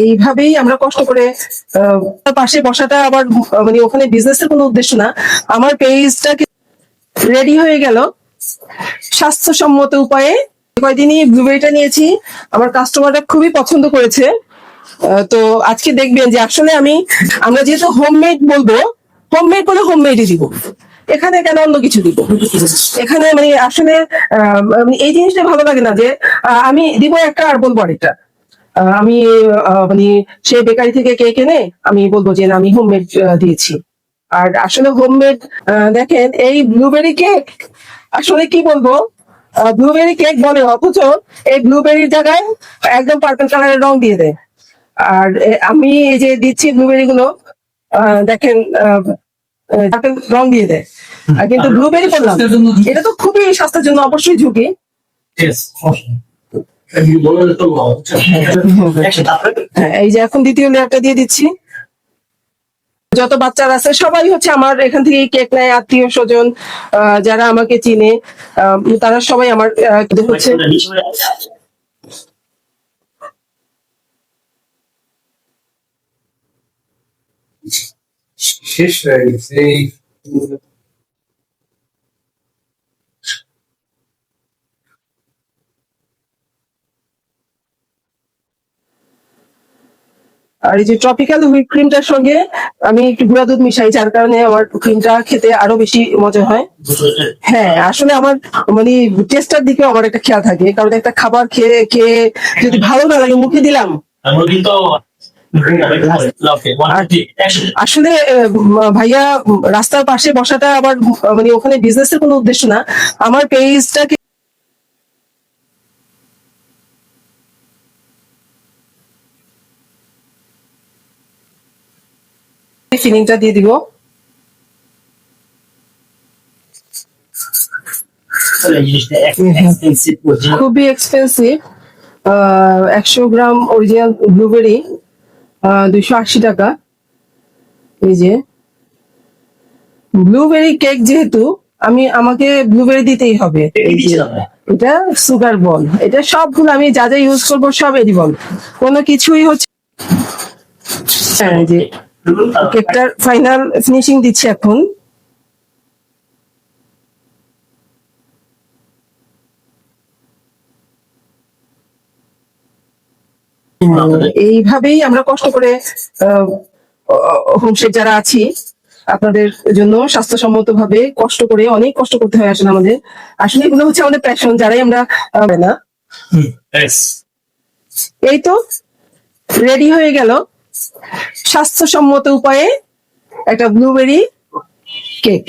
এইভাবেই আমরা কষ্ট করে আহ, পাশে বসাটা আবার মানে ওখানে বিজনেসের কোনো উদ্দেশ্য না। আমার পেজটাকে রেডি হয়ে গেল? স্বাস্থ্যসম্মত উপায়ে কয়দিনই ব্লুবেরিটা নিয়েছি। আমার কাস্টমাররা খুবই পছন্দ করেছে। তো আজকে দেখবেন যে আসলে আমি আমরা যেহেতু হোমমেড বলব হোমমেড বলে হোমমেডই দিব। এখানে কেন অন্য কিছু দিব? এখানে মানে আসলে আহ, মানে এই জিনিসটা ভালো লাগে না যে আমি দিব একটা আর বলব আরেকটা। আমি মানে সে বেকারি থেকে কেক এনে আমি বলব যে আমি হোমমেড দিয়েছি। আর আসলে হোমমেড দেখেন এই ব্লুবেরি কেক আসলে কি বলব? ব্লুবেরি কেক বলে অথচ এই ব্লুবেরির জায়গায় একদম পার্পল কালারের রং দিয়ে দেয়। আর আমি এই যে দিচ্ছি ব্লুবেরি গুলো আহ, দেখেন রং দিয়ে দেয়। আর কিন্তু ব্লুবেরি স্বাস্থ্যের এটা তো খুবই স্বাস্থ্যের জন্য অবশ্যই ঝুঁকি। এই যে এখন দ্বিতীয় লেয়ারটা দিয়ে দিচ্ছি। যত বাচ্চারা আছে সবাই হচ্ছে আমার এখান থেকে কেক নেয় আত্মীয় স্বজন যারা আমাকে চিনে তারা সবাই আমার হচ্ছে শেষ হয়ে গেছে। আর এই যে ট্রপিক্যাল হুইপ ক্রিমটার সঙ্গে আমি একটু গুঁড়া দুধ মিশাই যার কারণে আমার ক্রিমটা খেতে আরও বেশি মজা হয়। হ্যাঁ আসলে আমার মানে টেস্টার দিকে আমার একটা খেয়াল থাকে কারণ একটা খাবার খেয়ে খেয়ে যদি ভালো না লাগে মুখে দিলাম। কিন্তু আসলে ভাইয়া রাস্তার পাশে বসাটা আবার উম, মানে ওখানে বিজনেসের কোনো উদ্দেশ্য না। আমার পেজটাকে ফিলিংটা দিয়ে দিব। খুবই এক্সপেন্সিভ একশো গ্রাম অরিজিনাল ব্লুবেরি দুইশো আশি টাকা। এই যে। ব্লুবেরি কেক যেহেতু আমি আমাকে ব্লুবেরি দিতেই হবে। এটা সুগার বল এটা সবগুলো আমি যা যা ইউজ করব সব এডিবল কোনো কিছুই হচ্ছে হ্যাঁ, যে কেকটার ফাইনাল ফিনিশিং দিচ্ছি এখন। এইভাবেই আমরা কষ্ট করে হোমশেক যারা আছি আপনাদের জন্য স্বাস্থ্যসম্মত ভাবে কষ্ট করে অনেক কষ্ট করতে হয় আসলে আমাদের। আসলে এগুলো হচ্ছে আমাদের প্যাশন যারাই আমরা না? এই তো রেডি হয়ে গেল। স্বাস্থ্যসম্মত উপায়ে একটা ব্লুবেরি কেক